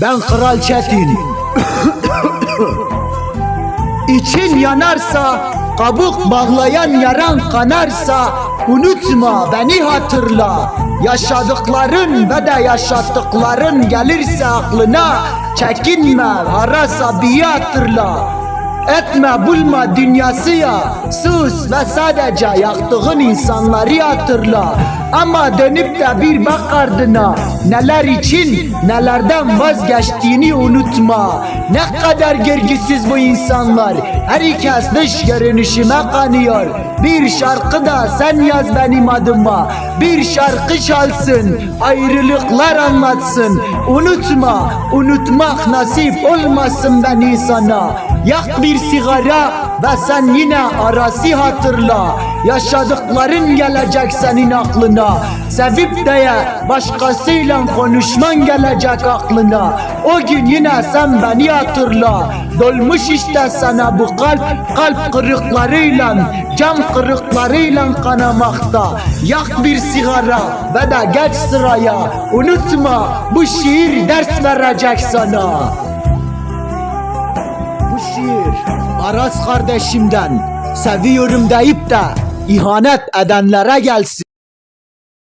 Ben Kral Çetin. İçin yanarsa, kabuk bağlayan yaran kanarsa, unutma beni hatırla. Yaşadıkların ve de yaşattıkların gelirse aklına, çekinme ara sabiyi hatırla. Etme bulma dünyası ya. Sus ve sadece yaktığın insanları hatırla. Ama dönüp de bir bak ardına. Neler için nelerden vazgeçtiğini unutma. Ne kadar gergisiz bu insanlar. Herkes dış görünüşüme kanıyor. Bir şarkı da sen yaz benim adıma. Bir şarkı çalsın Ayrılıklar anlatsın. Unutma unutmak nasip olmasın beni sana Yak bir sigara ve sen yine arası hatırla. Yaşadıkların gelecek senin aklına. Sevip de başkasıyla konuşman gelecek aklına. O gün yine sen beni hatırla. Dolmuş işte sana bu kalp Kalp kırıklarıyla Cam kırıklarıyla kanamakta. Yak bir sigara ve de geç sıraya. Unutma bu şiir ders verecek sana bu şiir Aras kardeşimden seviyorum deyip de ihanet edenlere gelsin.